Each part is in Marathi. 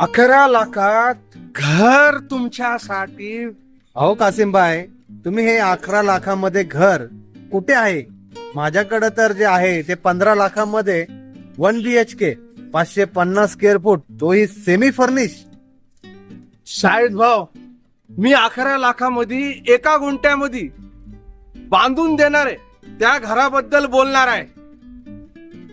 अकरा लाखात घर तुमच्यासाठी. अहो कासिमबाई तुम्ही हे अकरा लाखामध्ये घर कुठे आहे? माझ्याकडे तर जे आहे ते पंधरा लाखामध्ये वन बी एच के पाचशे पन्नास स्क्वेअर फूट तोही सेमी फर्निश शाळेत भाऊ मी अकरा लाखामध्ये एका गुंट्यामध्ये बांधून देणार आहे त्या घराबद्दल बोलणार आहे.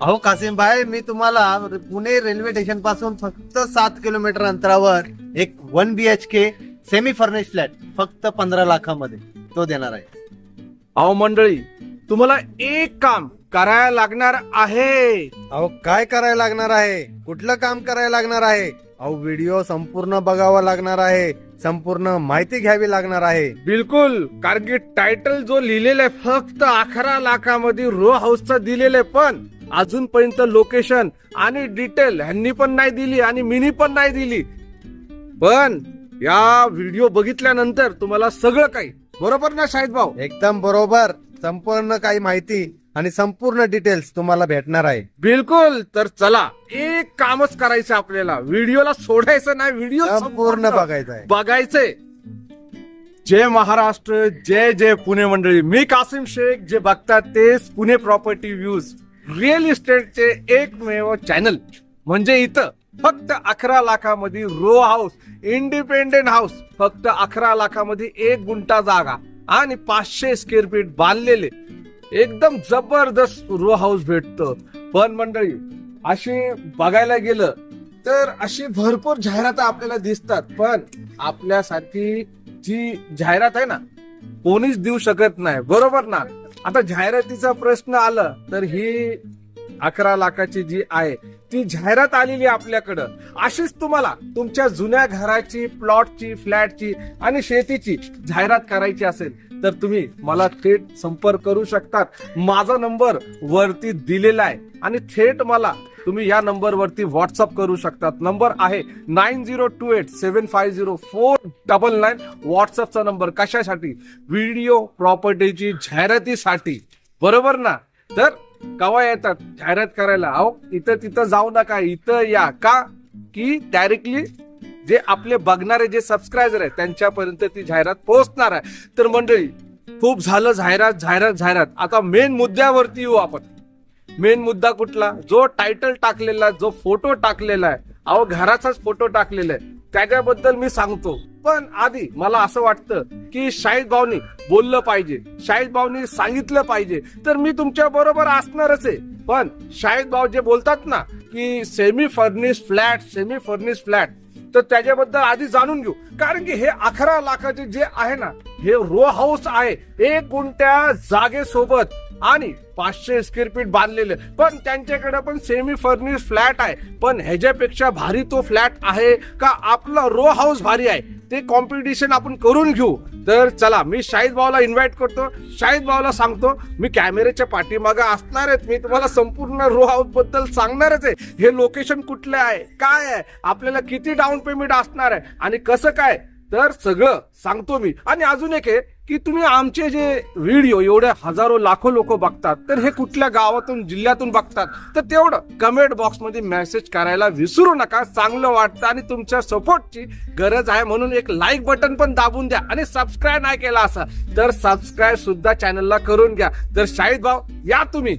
अहो कासिमबाई मी तुम्हाला पुणे रेल्वे स्टेशनपासून फक्त सात किलोमीटर अंतरावर एक one B H K semi furnish flat फक्त पंधरा लाखामध्ये तो देणार आहे. अहो मंडळी तुम्हाला एक काम करायला लागणार आहे. अहो काय करायला लागणार आहे? कुठलं काम करायला लागणार आहे? अहो व्हिडिओ संपूर्ण बघावा लागणार आहे. संपूर्ण माहिती घ्यावी लागणार आहे. बिलकुल कारण की टायटल जो लिहिलेला आहे फक्त अकरा लाखामध्ये रो हाऊसचा दिलेलं आहे पण अजूनपर्यंत लोकेशन आणि डिटेल ह्यांनी पण नाही दिली आणि मिनी पण नाही दिली. पण या व्हिडिओ बघितल्यानंतर तुम्हाला सगळं काही बरोबर ना शाहिद भाऊ? एकदम बरोबर. संपूर्ण काही माहिती आणि संपूर्ण डिटेल्स तुम्हाला भेटणार आहे. बिलकुल. तर चला एक कामच करायचं आपल्याला. व्हिडिओला सोडायचं नाही व्हिडिओ संपूर्ण बघायचं आहे. बघायचंय. जय महाराष्ट्र जय जय पुणे मंडळी. मी कासिम शेख जे बघतात तेच पुणे प्रॉपर्टी व्ह्यूज रिअल इस्टेटचे एकमेव चॅनल म्हणजे इथं फक्त अकरा लाखामध्ये रो हाऊस इंडिपेंडेंट हाऊस फक्त अकरा लाखामध्ये एक गुंठा जागा आणि पाचशे स्क्वेअर फीट बांधलेले. एकदम जबरदस्त रो हाऊस भेटतं. पण मंडळी अशी बघायला गेलं तर अशी भरपूर जाहिरात आपल्याला दिसतात पण आपल्यासाठी जी जाहिरात आहे ना कोणीच देऊ शकत नाही. बरोबर ना? आता जाहिरातीचा प्रश्न आला तर ही अकरा लाखाची जी आहे ती जाहिरात आलेली आहे आपल्याकडं. अशीच तुम्हाला तुमच्या जुन्या घराची प्लॉटची फ्लॅटची आणि शेतीची जाहिरात करायची असेल तर तुम्ही मला थेट संपर्क करू शकतात. माझा नंबर वरती दिलेला आहे. आणि थेट मला तुम्ही या नंबरवरती व्हॉट्सअप करू शकतात. नंबर आहे nine zero two eight seven five zero four double nine व्हॉट्सअपचा number कशासाठी? व्हिडिओ प्रॉपर्टीची जाहिरातीसाठी. बरोबर ना? तर कवा येतात? जाहिरात करायला. अहो इथं तिथं जाऊ नका. इथं या. का? की डायरेक्टली जे आपले बघणारे जे सबस्क्रायबर आहेत त्यांच्यापर्यंत ती जाहिरात पोहोचणार आहे. तर मंडळी खूप झालं जाहिरात जाहिरात जाहिरात. आता मेन मुद्द्यावरती येऊ आपण. मेन मुद्दा कुठला? जो टायटल टाकलेला जो फोटो टाकलेला आहे अहो घराचाच फोटो टाकलेला आहे त्याच्याबद्दल मी सांगतो. पण आधी मला असं वाटतं की शाहिद भाऊनी बोललं पाहिजे. शाहिद भाऊनी सांगितलं पाहिजे. तर मी तुमच्या बरोबर असणारच आहे. पण शाहिद भाऊ जे बोलतात ना की semi furnish flat semi furnish flat तर त्याच्याबद्दल आधी जाणून घेऊ. कारण की हे अकरा लाखाचे जे आहे ना हे रो हाऊस आहे एक कोणत्या जागेसोबत? आणि पाचशे स्क्वेअर फीट बांधलेले. पण त्यांच्याकडे पण सेमी फर्निश फ्लॅट आहे. पण ह्याच्यापेक्षा भारी तो फ्लॅट आहे का? आपला रो हाऊस भारी आहे. ते कॉम्पिटिशन आपण करून घेऊ. तर चला मी शाहिद भाऊला इन्व्हाइट करतो. शाहिद भाऊला सांगतो मी कॅमेऱ्याच्या पाठीमागे असणार आहेत. मी तुम्हाला संपूर्ण रो हाऊसबद्दल सांगणारच आहे. हे लोकेशन कुठले आहे? काय आहे? आपल्याला किती डाऊन पेमेंट असणार आहे? आणि कसं काय? तर सगळं सांगतो मी. आणि अजून एक आहे की तुम्ही आमचे जे व्हिडिओ एवढे हजारो लाखो लोक बघतात तर हे कुठल्या गावातून जिल्ह्यातून बघतात? तर तेवढं कमेंट बॉक्समध्ये मेसेज करायला विसरू नका चांगलं वाटतं आणि तुमच्या सपोर्टची गरज आहे म्हणून एक लाईक बटन पण दाबून द्या आणि सबस्क्राईब नाही केला असा तर सबस्क्राईब सुद्धा चॅनलला करून घ्या. तर शाहिद भाऊ या तुम्ही.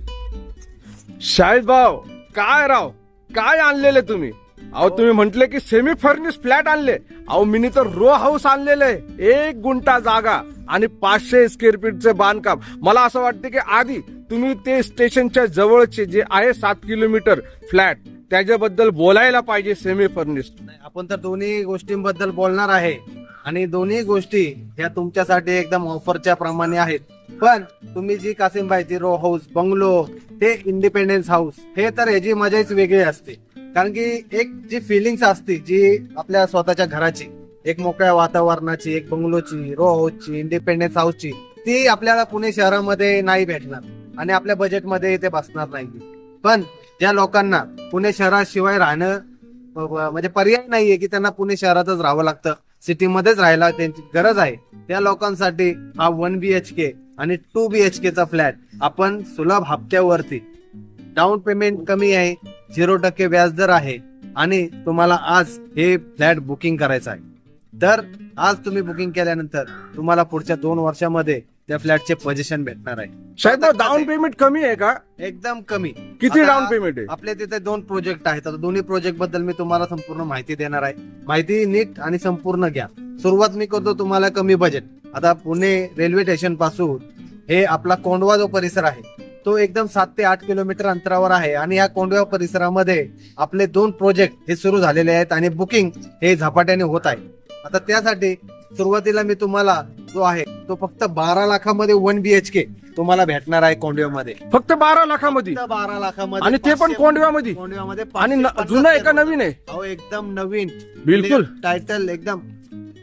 शाहिद भाऊ काय राव? काय आणलेले तुम्ही? अहो तुम्ही म्हटले की सेमी फर्निश फ्लॅट आणले. अहो मिनी तर रो हाऊस आणलेलं आहे. एक गुंठा जागा आणि पाचशे स्क्वेअर फीटचे बांधकाम. मला असं वाटतं की आधी तुम्ही ते स्टेशनच्या जवळचे जे आहे सात किलोमीटर फ्लॅट त्याच्याबद्दल बोलायला पाहिजे सेमी फर्निश आपण तर दोन्ही गोष्टींबद्दल बोलणार आहे. आणि दोन्ही गोष्टी ह्या तुमच्यासाठी एकदम ऑफरच्या प्रमाणे आहेत. पण तुम्ही जी कासिमबाई जी रो हाऊस बंगलो ते इंडिपेंडन्स हाऊस हे तर ह्याची मजाच वेगळी असते. कारण की एक जी फिलिंग्स असते जी आपल्या स्वतःच्या घराची एक मोकळ्या वातावरणाची एक बंगलोची रो हाऊसची इंडिपेंडन्स हाऊसची ती आपल्याला पुणे शहरामध्ये नाही भेटणार आणि आपल्या बजेटमध्ये ते बसणार नाही. पण ज्या लोकांना पुणे शहराशिवाय राहणं म्हणजे पर्याय नाहीये की त्यांना पुणे शहरातच राहावं लागतं सिटीमध्येच राहायला त्यांची गरज आहे त्या लोकांसाठी हा वन बी एच के आणि टू बी एच केचा फ्लॅट आपण सुलभ हप्त्यावरती डाऊन पेमेंट कमी आहे झिरो टक्के व्याजदर आहे आणि तुम्हाला आज हे फ्लॅट बुकिंग करायचं आहे. तर आज तुम्ही बुकिंग केल्यानंतर तुम्हाला पुढच्या दोन वर्षामध्ये त्या फ्लॅटचे पोझिशन भेटणार आहे. शायद डाऊन पेमेंट कमी आहे का? एकदम कमी. किती डाऊन पेमेंट आहे? आपल्या तिथे दोन प्रोजेक्ट आहेत. आता दोन्ही प्रोजेक्टबद्दल मी तुम्हाला संपूर्ण माहिती देणार आहे. माहिती नीट आणि संपूर्ण घ्या. सुरुवात मी करतो तुम्हाला कमी बजेट आता पुणे रेल्वे स्टेशनपासून हे आपला कोंडवा जो परिसर आहे तो एकदम सात ते आठ किलोमीटर अंतरावर आहे आणि या कोंडवा परिसरामध्ये आपले दोन प्रोजेक्ट हे सुरू झालेले आहेत आणि बुकिंग हे झपाट्याने होत आहे. आता त्यासाठी सुरुवातीला मी तुम्हाला जो आहे तो फक्त बारा लाखामध्ये वन बीएचके तुम्हाला भेटणार आहे कोंडव्यामध्ये फक्त बारा लाखामध्ये? फक्त बारा लाखामध्ये आणि ते पण पाचशे- कोंडव्यामध्ये कोंडव्यामध्ये आणि न- 550 जुनं आहे का नवीन आहे. अहो एकदम नवीन. बिलकुल. टायटल एकदम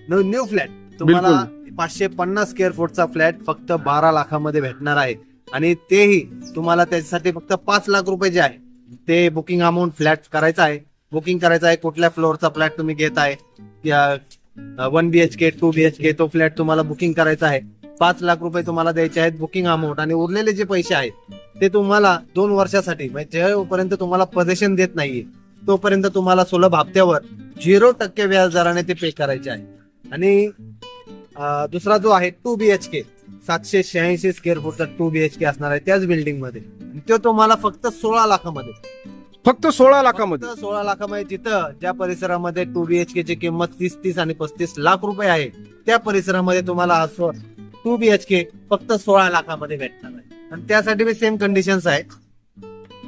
न्यू फ्लॅट तुम्हाला पाचशे पन्नास स्क्वेअर फूटचा फ्लॅट फक्त बारा लाखामध्ये भेटणार आहे. आणि तेही तुम्हाला त्याच्यासाठी फक्त पाच लाख रुपये जे आहे ते बुकिंग अमाऊंट फ्लॅट करायचं आहे. बुकिंग करायचं आहे कुठल्या फ्लोअरचा फ्लॅट तुम्ही घेत आहे one B H K two B H K तो फ्लॅट तुम्हाला बुकिंग करायचा आहे. पाच लाख रुपये तुम्हाला द्यायचे आहेत बुकिंग अमाऊंट आणि उरलेले जे पैसे आहेत ते तुम्हाला दोन वर्षासाठी म्हणजे जेव्हापर्यंत तुम्हाला पोझिशन देत नाहीये तोपर्यंत तुम्हाला सुलभ हप्त्यावर झिरो टक्के व्याज दराने ते पे करायचे आहे. आणि दुसरा जो आहे टू बी एच के सातशे शहाऐंशी स्क्वेअर फूटचा टू बीएचके असणार आहे त्याच बिल्डिंगमध्ये. आणि तो तुम्हाला फक्त सोळा लाखामध्ये. फक्त सोळा लाखामध्ये? फक्त सोळा लाखामध्ये जिथं ज्या परिसरामध्ये टू बीएचके ची किंमत तीस तीस आणि पस्तीस लाख रुपये आहे त्या परिसरामध्ये तुम्हाला टू बीएचके फक्त सोळा लाखामध्ये भेटणार आहे. आणि त्यासाठी मी सेम कंडिशन्स आहेत.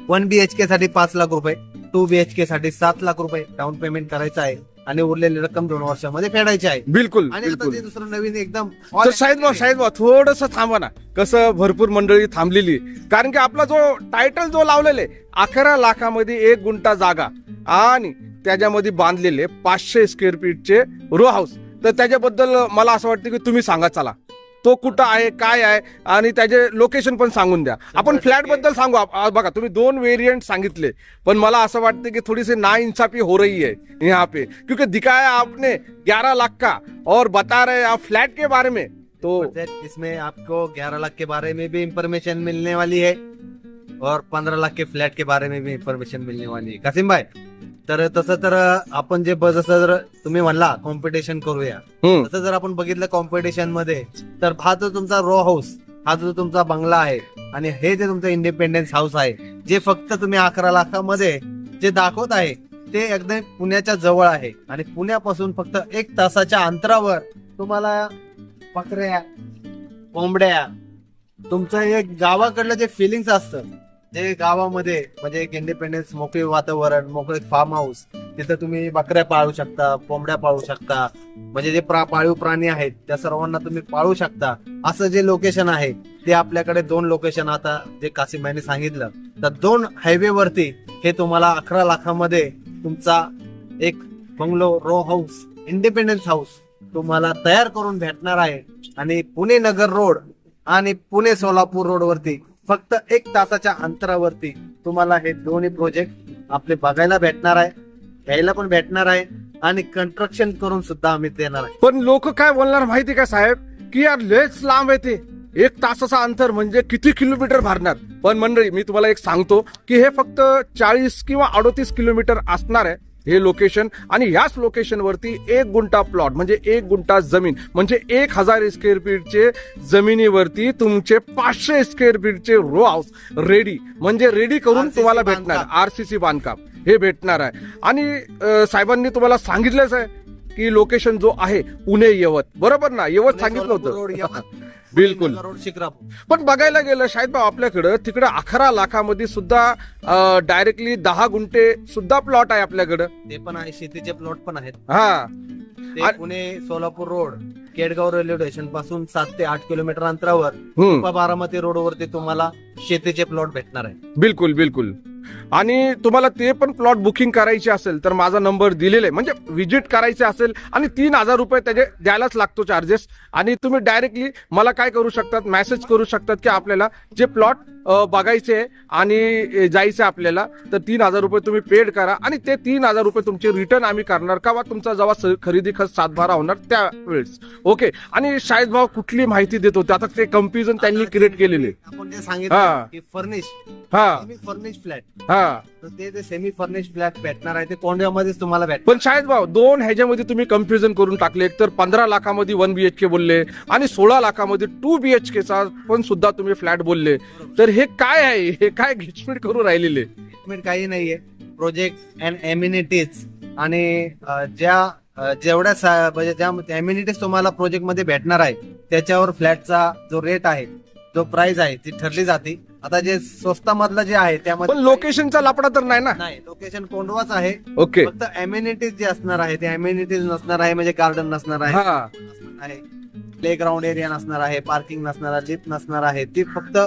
वन बीएचके साठी पाच लाख रुपये टू बीएचके साठी सात लाख रुपये डाऊन पेमेंट करायचं आहे. आणि उरलेली रक्कम दोन वर्षामध्ये फेडायची आहे. बिलकुल आणि आता बिलकुल. ते दुसरं नवीन एकदम तर शाहीद भाऊ शाहीद भाऊ थोडस थांबा ना. कसं भरपूर मंडळी थांबलेली कारण की आपला जो टायटल जो लावलेले अकरा लाखामध्ये एक गुंठा जागा आणि त्याच्यामध्ये बांधलेले पाचशे स्क्वेअर फीटचे रो हाऊस तर त्याच्याबद्दल मला असं वाटतं की तुम्ही सांगा चला. तो कुठं आहे काय आहे? आणि त्याचे लोकेशन पण सांगून द्या. आपण टक्के. फ्लॅट बद्दल सांगू. आप- आ, बघा तुम्ही दोन वेरियंट सांगितले. पण मला असं वाटतं की थोड़ी सी ना इंसाफी हो रही है यहाँ पे. क्योंकि दिखाया आपने ग्यारह लाख का. और बता रहे आप फ्लैट के बारे में. तो इसमें आपको ग्यारह लाख के बारे में भी इंफॉर्मेशन मिलने वाली है। और पंधरा लाख के फ्लॅट के बारे में भी इंफॉर्मेशन मिलने वाली कासिम भाई तर तसं तर आपण जे ब- जसं जर तुम्ही म्हणला कॉम्पिटिशन करूया. हम्म, तसं जर आपण बघितलं कॉम्पिटिशनमध्ये तर हा जो तुमचा रो हाऊस हा जो तुमचा बंगला आहे आणि हे जे तुमचं इंडिपेंडन्स हाऊस आहे जे फक्त तुम्ही अकरा लाखामध्ये जे दाखवत आहे ते एकदम पुण्याच्या जवळ आहे. आणि पुण्यापासून फक्त एक तासाच्या अंतरावर तुम्हाला बकऱ्या कोंबड्या तुमचं एक गावाकडलं जे फिलिंग्स असतं जे गावामध्ये म्हणजे एक इंडिपेंडन्स मोकळे वातावरण मोकळे फार्म हाऊस तिथं तुम्ही बकऱ्या पाळू शकता कोंबड्या पाळू शकता. म्हणजे जे प्रा- पाळीव प्राणी आहेत त्या सर्वांना तुम्ही पाळू शकता. असं जे लोकेशन आहे ते आपल्याकडे दोन लोकेशन आता जे कासिम यांनी सांगितलं. तर दोन हायवे वरती हे तुम्हाला अकरा लाखामध्ये तुमचा एक bungalow row house independence house तुम्हाला तयार करून भेटणार आहे. आणि पुणे नगर रोड आणि पुणे सोलापूर रोड वरती फक्त एक तासाच्या अंतरावरती तुम्हाला हे दोन्ही प्रोजेक्ट आपले बघायला भेटणार आहे घ्यायला पण भेटणार आहे आणि कंस्ट्रक्शन करून सुद्धा आम्ही देणार आहे. पण लोक काय बोलणार माहिती का साहेब? की यार लेच लांब आहे ते. एक तासाचा अंतर म्हणजे किती किलोमीटर भरणार? पण मंडळी मी तुम्हाला एक सांगतो की हे फक्त चाळीस किंवा अडोतीस किलोमीटर असणार आहे. हे लोकेशन आणि याच लोकेशन वरती एक गुंठा प्लॉट म्हणजे एक गुंठा जमीन म्हणजे एक हजार स्क्वेअर फीटचे जमिनीवरती तुमचे पाचशे स्क्वेअर फीटचे रो हाऊस रेडी म्हणजे रेडी करून तुम्हाला भेटणार. आरसीसी बांधकाम. हे भेटणार आहे. आणि साहेबांनी तुम्हाला सांगितलंच आहे. की लोकेशन जो आहे पुणे यवत. बरोबर ना? यवत सांगितलं होतं. बिलकुल. पुणे बघायला गेलं शाहिद भाऊ आपल्याकडं तिकडं अकरा लाखामध्ये सुद्धा डायरेक्टली दहा गुंठे सुद्धा प्लॉट आहे आपल्याकडं. ते पण आहे शेतीचे प्लॉट पण आहेत. हा. पुणे सोलापूर रोड केडगाव रेल्वे स्टेशनपासून सात ते आठ किलोमीटर अंतरावर बारामती रोड वरती तुम्हाला शेतीचे प्लॉट भेटणार आहे. बिलकुल बिलकुल. आणि तुम्हाला ते पण प्लॉट बुकिंग करायचे असेल तर माझा नंबर दिलेला आहे म्हणजे व्हिजिट करायचे असेल आणि तीन हजार रुपये त्याचे द्यायलाच लागतो चार्जेस आणि तुम्ही डायरेक्टली मला काय करू शकतात मेसेज करू शकतात की आपल्याला जे प्लॉट बघायचे आहे आणि जायचे आपल्याला तर तीन हजार रुपये तुम्ही पेड करा. आणि ते तीन हजार रुपये तुमचे रिटर्न आम्ही करणार का वा तुमचा जेव्हा खरेदी खर्च सातबारा होणार त्यावेळेस. ओके आणि शाहिद भाऊ कुठली माहिती देत होते? आता ते कम्प्युजन त्यांनी क्रिएट केलेले. आपण जे. सांगितलं फर्निश हा. फर्निश फ्लॅट हा. तर ते जे सेमी फर्निश फ्लॅट भेटणार आहे ते कोंड्यामध्येच तुम्हाला भेटणार. पण शायद भाऊ दोन ह्याच्यामध्ये तुम्ही कन्फ्युजन करून टाकले. एक तर पंधरा लाखामध्ये वन बीएचके बोलले आणि सोळा लाखामध्ये टू बीएचकेचा पण सुद्धा तुम्ही फ्लॅट बोलले. तर हे काय आहे? हे काय घिचपिट करून राहिलेले? काही नाहीये. प्रोजेक्ट अँड एम्युनिटीज आणि अं, ज्या अं, जेवढ्या सा- म्हणजे ज्या एम्युनिटीज तुम्हाला प्रोजेक्टमध्ये भेटणार आहे त्याच्यावर फ्लॅटचा जो रेट आहे जो प्राइस आहे ती ठरली जाते. आता जे स्वस्तामधलं जे आहे पण त्यामध्ये लोकेशनचा लापडा तर नाही ना? नाही लोकेशन कोंडवाच आहे. ओके फक्त एम्युनिटीज जे असणार आहे ते एम्युनिटीज नसणार आहे म्हणजे गार्डन नसणार आहे. हा. नसणार आहे. प्ले ग्राउंड एरिया नसणार आहे पार्किंग नसणार आहे लिफ्ट नसणार आहे. ती फक्त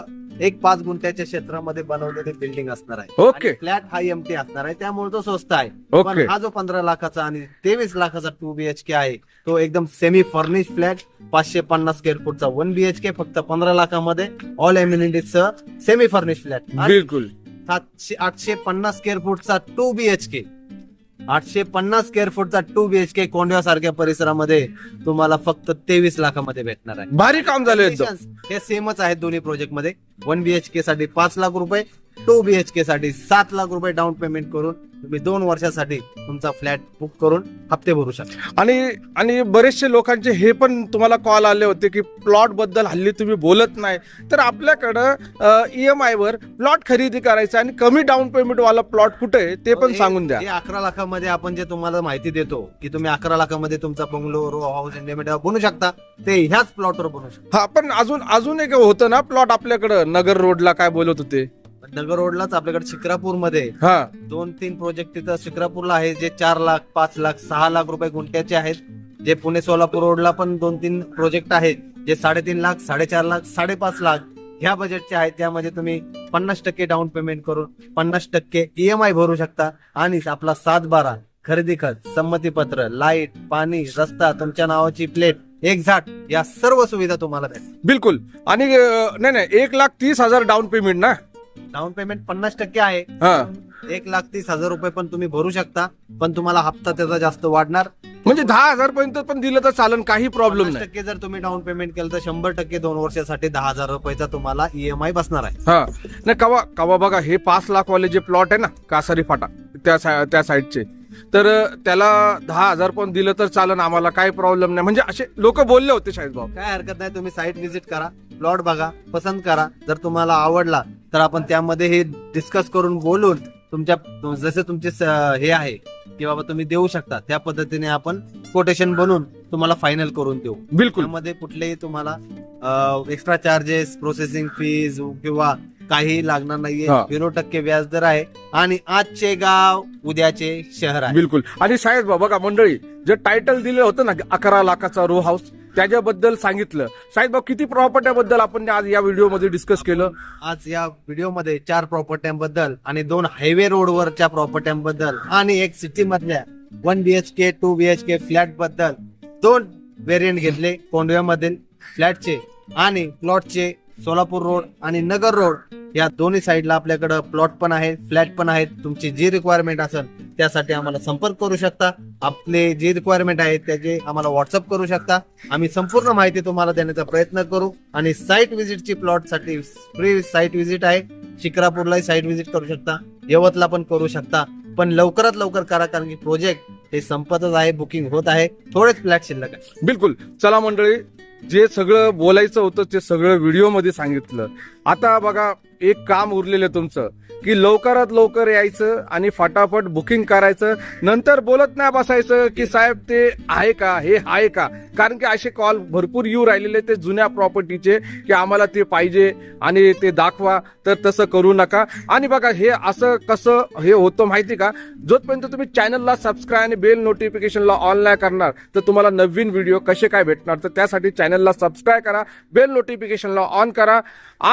एक पाच गुंठ्याच्या क्षेत्रामध्ये बनवलेली बिल्डिंग असणार आहे. ओके फ्लॅट हा एमटी असणार आहे. त्यामुळे तो स्वस्त आहे. ओके पण हा जो पंधरा लाखाचा आणि तेवीस लाखाचा टू बीएचके आहे तो एकदम सेमी फर्निश फ्लॅट पाचशे पन्नास स्क्वेअर फूटचा वन बीएचके फक्त पंधरा लाखामध्ये all amenities semi furnish flat बिलकुल. सातशे आठशे पन्नास स्क्वेअर फूटचा टू बीएचके आठशे पन्नास स्क्वेअर फूटचा टू बीएचके कोंढव्या सारख्या परिसरामध्ये तुम्हाला फक्त तेवीस लाखामध्ये भेटणार आहे. भारी काम झालं एकदम. हे सेमच आहेत दोन्ही प्रोजेक्टमध्ये. वन बीएचके साठी पाच लाख रुपये टू बीएचके साठी सात लाख रुपये डाऊन पेमेंट करून तुम्ही दोन वर्षासाठी तुमचा फ्लॅट बुक करून हप्ते भरू शकता. आणि आणि बरेचसे लोकांचे हे पण तुम्हाला कॉल आले होते की प्लॉटबद्दल हल्ली तुम्ही बोलत नाही. तर आपल्याकडं ईएमआय वर प्लॉट खरेदी करायचा आणि कमी डाऊन पेमेंट वाला प्लॉट कुठे आहे ते पण सांगून द्या. अकरा लाखामध्ये आपण जे तुम्हाला माहिती देतो की तुम्ही अकरा लाखामध्ये तुमचा बंगलो रो हाऊस इंडिया बनवू शकता. ते ह्याच प्लॉटवर बनवू शकता. हा पण अजून अजून एक होतं ना प्लॉट आपल्याकडं नगर रोडला काय बोलत होते? नगर रोडलाच आपल्याकडे शिक्रापूरमध्ये हा. दोन तीन प्रोजेक्ट तिथं शिक्रापूरला आहे जे चार लाख पाच लाख सहा लाख रुपये गुंठ्याचे आहेत. जे पुणे सोलापूर रोडला पण दोन तीन प्रोजेक्ट आहेत. जे साडेतीन लाख साडेचार लाख साडेपाच लाख ह्या बजेटचे आहेत. त्यामध्ये तुम्ही पन्नास टक्के डाऊन पेमेंट करून पन्नास टक्के ईएमआय भरू शकता. आणि आपला सात बारा खरेदी खत संमतीपत्र लाइट पाणी रस्ता तुमच्या नावाची प्लेट एक झाट या सर्व सुविधा तुम्हाला भेटतात बिलकुल. आणि अं, नाही नाही एक लाख तीस हजार डाऊन पेमेंट ना? डाऊन पेमेंट पन्नास टक्के आहे. हा. एक लाख तीस हजार रुपये पण तुम्ही भरू शकता पण तुम्हाला हप्ता त्याचा जास्त वाढणार. म्हणजे दहा हजार पर्यंत पण दिलं तर चालन काही प्रॉब्लेम पन्नास नाही. टक्के जर तुम्ही डाऊन पेमेंट केलं तर शंभर टक्के दोन वर्षासाठी दहा हजार रुपयाचा तुम्हाला ईएमआय बसणार आहे. हा. नाही कवा कवा बघा हे पाच लाख वाले जे प्लॉट आहे ना कासारी फाटा त्या सा- त्या साईडचे तर त्याला दहा हजार पण दिलं तर चालन आम्हाला काही प्रॉब्लेम नाही. म्हणजे असे लोक बोलले होते शाहीद भाऊ. काय हरकत नाही तुम्ही साईट व्हिजिट करा प्लॉट बघा पसंत करा. जर तुम्हाला आवडला तर आपण त्यामध्ये हे डिस्कस करून बोलून तुमच्या जसे तुमचे हे आहे की बाबा तुम्ही देऊ शकता त्या पद्धतीने आपण कोटेशन बनवून तुम्हाला फायनल करून देऊ. बिलकुल. त्यामध्ये कुठलेही तुम्हाला एक्स्ट्रा चार्जेस प्रोसेसिंग फीज किंवा काही लागणार नाहीये. हा. झिरो टक्के व्याज दर आहे आणि आजचे गाव उद्याचे शहर आहे. बिलकुल. आणि साहेब भाऊ बघा मंडळी जे टायटल दिलं होतं ना अकरा लाखाचा रो हाऊस त्याच्याबद्दल सांगितलं. साहेब भाऊ किती प्रॉपर्ट्याबद्दल आपण आज या व्हिडिओमध्ये डिस्कस केलं? आज या व्हिडिओमध्ये चार प्रॉपर्ट्यांबद्दल आणि दोन हायवे रोडवरच्या प्रॉपर्ट्यांबद्दल आणि एक सिटी मधल्या वन बीएचके टू बीएचके फ्लॅटबद्दल दोन व्हेरियंट घेतले कोंडव्यामधील फ्लॅटचे आणि प्लॉटचे सोलापूर रोड आणि नगर रोड या दोन्ही साईडला आपल्याकडं प्लॉट पण आहेत फ्लॅट पण आहेत. तुमची जी रिक्वायरमेंट असेल त्यासाठी आम्हाला संपर्क करू शकता. आपले जे रिक्वायरमेंट आहेत त्याचे आम्हाला व्हॉट्सअप करू शकता. आम्ही संपूर्ण माहिती तुम्हाला देण्याचा प्रयत्न करू. आणि साईट व्हिजिटची प्लॉटसाठी फ्री साईट व्हिजिट आहे. शिक्रापूरलाही साईट व्हिजिट करू शकता. यवतला पण करू शकता. पण लवकरात लवकर करा कारण की प्रोजेक्ट हे संपतच आहे बुकिंग होत आहे. थोडेच फ्लॅट शिल्लक आहे. बिलकुल. चला मंडळी जे सगळं बोलायचं होतं ते सगळं व्हिडिओमध्ये सांगितलं. आता बघा एक काम उरलेलं आहे तुमचं की लवकरात लवकर यायचं आणि फटाफट बुकिंग करायचं. नंतर बोलत नाही बसायचं की साहेब ते आहे का हे आहे का? कारण की असे कॉल भरपूर येऊ राहिलेले ते जुन्या प्रॉपर्टीचे की आम्हाला ते पाहिजे आणि ते दाखवा तर तसं करू नका. आणि बघा हे असं कसं हे होतं माहिती का? जोपर्यंत तुम्ही चॅनलला सबस्क्राईब आणि बेल नोटिफिकेशनला ऑन नाही करणार तर तुम्हाला नवीन व्हिडिओ कसे काय भेटणार? तर त्यासाठी चॅनलला सबस्क्राईब करा बेल नोटिफिकेशनला ऑन करा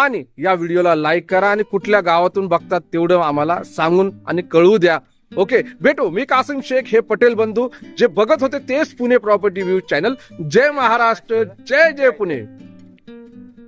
आणि या व्हिडिओला लाईक करा आणि कुठल्या गावातून बघतात तेवढं आम्हाला सांगून आणि कळवू द्या. ओके भेटू. मी कासिम शेख हे पटेल बंधू जे बघत होते तेच पुणे प्रॉपर्टी व्ह्यू चॅनल. जय महाराष्ट्र जय जय पुणे.